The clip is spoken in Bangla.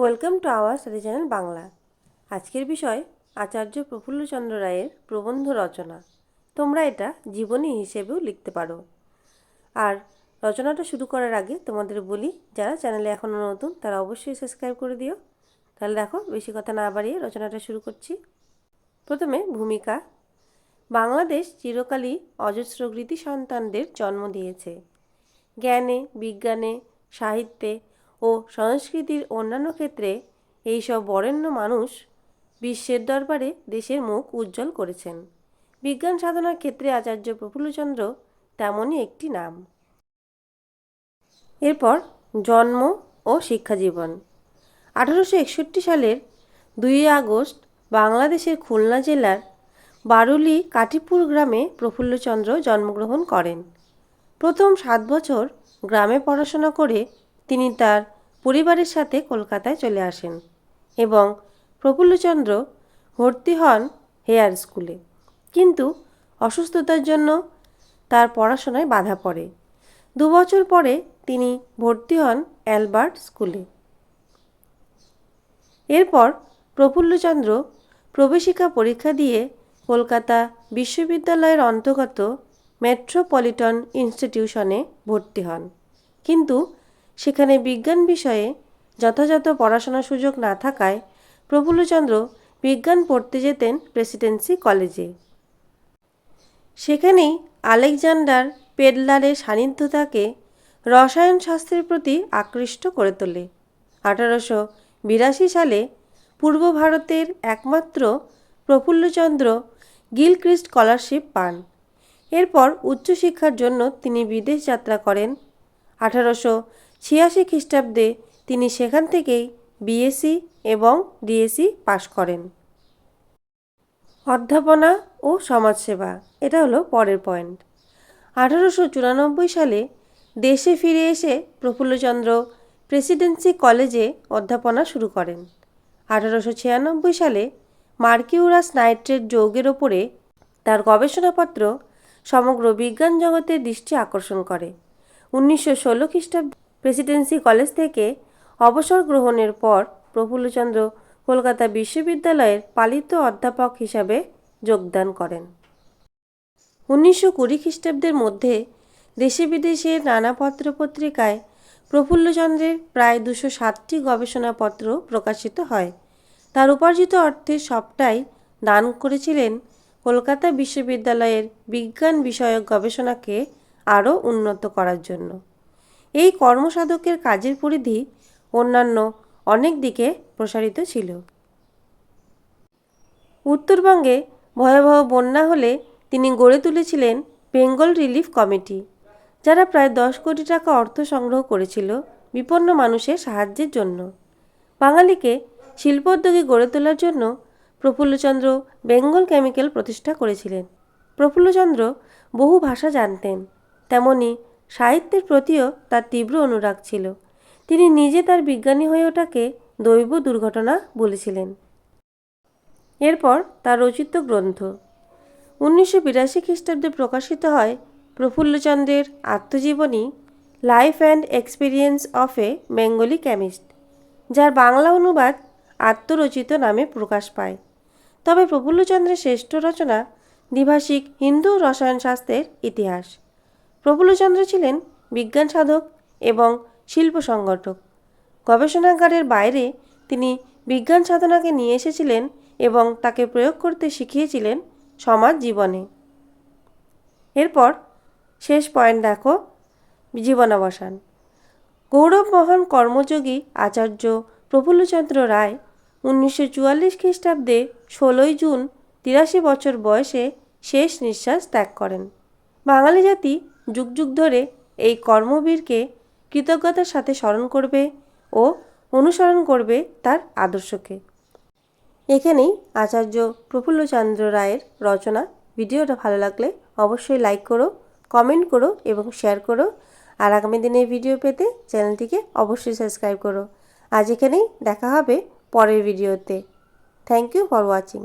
Welcome to our study channel Bangla. আজকের বিষয়, আচার্য প্রফুল্লচন্দ্র রায়ের প্রবন্ধ রচনা। তোমরা এটা জীবনী হিসেবেও লিখতে পারো। আর রচনাটা শুরু করার আগে তোমাদের বলি, যারা চ্যানেলে এখনও নতুন, তারা অবশ্যই সাবস্ক্রাইব করে দিও। তাহলে দেখো, বেশি কথা না বাড়িয়ে রচনাটা শুরু করছি। প্রথমে ভূমিকা। বাংলাদেশ চিরকালই অজস্র কৃতি সন্তানদের জন্ম দিয়েছে। জ্ঞানে, বিজ্ঞানে, সাহিত্যে ও সংস্কৃতির অন্যান্য ক্ষেত্রে এইসব বরেণ্য মানুষ বিশ্বের দরবারে দেশের মুখ উজ্জ্বল করেছেন। বিজ্ঞান সাধনার ক্ষেত্রে আচার্য প্রফুল্লচন্দ্র তেমনই একটি নাম। এরপর জন্ম ও শিক্ষাজীবন। আঠারোশো একষট্টি সালের দুই আগস্ট বাংলাদেশের খুলনা জেলার বারুলি কাটিপুর গ্রামে প্রফুল্লচন্দ্র জন্মগ্রহণ করেন। প্রথম সাত বছর গ্রামে পড়াশোনা করে তিনি তার পরিবারের সাথে কলকাতায় চলে আসেন এবং প্রফুল্লচন্দ্র ভর্তি হন হেয়ার স্কুলে। কিন্তু অসুস্থতার জন্য তার পড়াশোনায় বাধা পড়ে। দু বছর পরে তিনি ভর্তি হন অ্যালবার্ট স্কুলে। এরপর প্রফুল্লচন্দ্র প্রবেশিকা পরীক্ষা দিয়ে কলকাতা বিশ্ববিদ্যালয়ের অন্তর্গত মেট্রোপলিটন ইনস্টিটিউশনে ভর্তি হন। কিন্তু সেখানে বিজ্ঞান বিষয়ে যথাযথ পড়াশোনার সুযোগ না থাকায় প্রফুল্লচন্দ্র বিজ্ঞান পড়তে যেতেন প্রেসিডেন্সি কলেজে। সেখানেই আলেকজান্ডার পেডলারের সান্নিধ্য তাকে রসায়ন শাস্ত্রের প্রতি আকৃষ্ট করে তোলে। আঠারোশো বিরাশি সালে পূর্ব ভারতের একমাত্র প্রফুল্লচন্দ্র গিলক্রিস্ট স্কলারশিপ পান। এরপর উচ্চশিক্ষার জন্য তিনি বিদেশ যাত্রা করেন। আঠারোশো ছিয়াশি খ্রিস্টাব্দে তিনি সেখান থেকেই বিএসসি এবং ডিএসসি পাশ করেন। অধ্যাপনা ও সমাজসেবা, এটা হলো পরের পয়েন্ট। আঠারোশো চুরানব্বই সালে দেশে ফিরে এসে প্রফুল্লচন্দ্র প্রেসিডেন্সি কলেজে অধ্যাপনা শুরু করেন। আঠারোশো ছিয়ানব্বই সালে মার্কিউরাস নাইট্রেট যৌগের ওপরে তার গবেষণাপত্র সমগ্র বিজ্ঞান জগতের দৃষ্টি আকর্ষণ করে। উনিশশো ষোলো খ্রিস্টাব্দে প্রেসিডেন্সি কলেজ থেকে অবসর গ্রহণের পর প্রফুল্লচন্দ্র কলকাতা বিশ্ববিদ্যালয়ের পালিত অধ্যাপক হিসাবে যোগদান করেন। উনিশশো কুড়ি খ্রিস্টাব্দের মধ্যে দেশে বিদেশে নানা পত্রপত্রিকায় প্রফুল্লচন্দ্রের প্রায় দুশো সাতটি গবেষণাপত্র প্রকাশিত হয়। তার উপার্জিত অর্থের সবটাই দান করেছিলেন কলকাতা বিশ্ববিদ্যালয়ের বিজ্ঞান বিষয়ক গবেষণাকে আরও উন্নত করার জন্য। এই কর্মসাধকের কাজের পরিধি অন্যান্য অনেক দিকে প্রসারিত ছিল। উত্তরবঙ্গে ভয়াবহ বন্যা হলে তিনি গড়ে তুলেছিলেন বেঙ্গল রিলিফ কমিটি, যারা প্রায় দশ কোটি টাকা অর্থ সংগ্রহ করেছিল বিপন্ন মানুষের সাহায্যের জন্য। বাঙালিকে শিল্পোদ্যোগী গড়ে তোলার জন্য প্রফুল্লচন্দ্র বেঙ্গল কেমিক্যাল প্রতিষ্ঠা করেছিলেন। প্রফুল্লচন্দ্র বহু ভাষা জানতেন, তেমনি সাহিত্যের প্রতিও তার তীব্র অনুরাগ ছিল। তিনি নিজে তার বিজ্ঞানী হয়ে ওঠাকে দৈব দুর্ঘটনা বলেছিলেন। এরপর তার রচিত গ্রন্থ। উনিশশো বিরাশি খ্রিস্টাব্দে প্রকাশিত হয় প্রফুল্লচন্দ্রের আত্মজীবনী life and experience of a Bengali chemist যার বাংলা অনুবাদ আত্মরচিত নামে প্রকাশ পায়। তবে প্রফুল্লচন্দ্রের শ্রেষ্ঠ রচনা দ্বিভাষিক হিন্দু রসায়নশাস্ত্রের ইতিহাস। প্রফুল্লচন্দ্র ছিলেন বিজ্ঞান সাধক এবং শিল্প সংগঠক। গবেষণাগারের বাইরে তিনি বিজ্ঞান সাধনাকে নিয়ে এসেছিলেন এবং তাকে প্রয়োগ করতে শিখিয়েছিলেন সমাজ জীবনে। এরপর শেষ পয়েন্ট দেখো, জীবনাবসান। গৌরব মহান কর্মযোগী আচার্য প্রফুল্লচন্দ্র রায় উনিশশো চুয়াল্লিশ খ্রিস্টাব্দে ষোলোই জুন তিরাশি বছর বয়সে শেষ নিঃশ্বাস ত্যাগ করেন। বাঙালি জাতি যুগ যুগ ধরে এই কর্মবীরকে কৃতজ্ঞতার সাথে স্মরণ করবে ও অনুসরণ করবে তার আদর্শকে। এখানেই আচার্য প্রফুল্লচন্দ্র রায়ের রচনা। ভিডিওটা ভালো লাগলে অবশ্যই লাইক করো কমেন্ট করো এবং শেয়ার করো। আর আগামী দিনের ভিডিও পেতে চ্যানেলটিকে অবশ্যই সাবস্ক্রাইব করো। আজ এখানেই দেখা হবে পরের ভিডিওতে থ্যাংক ইউ ফর ওয়াচিং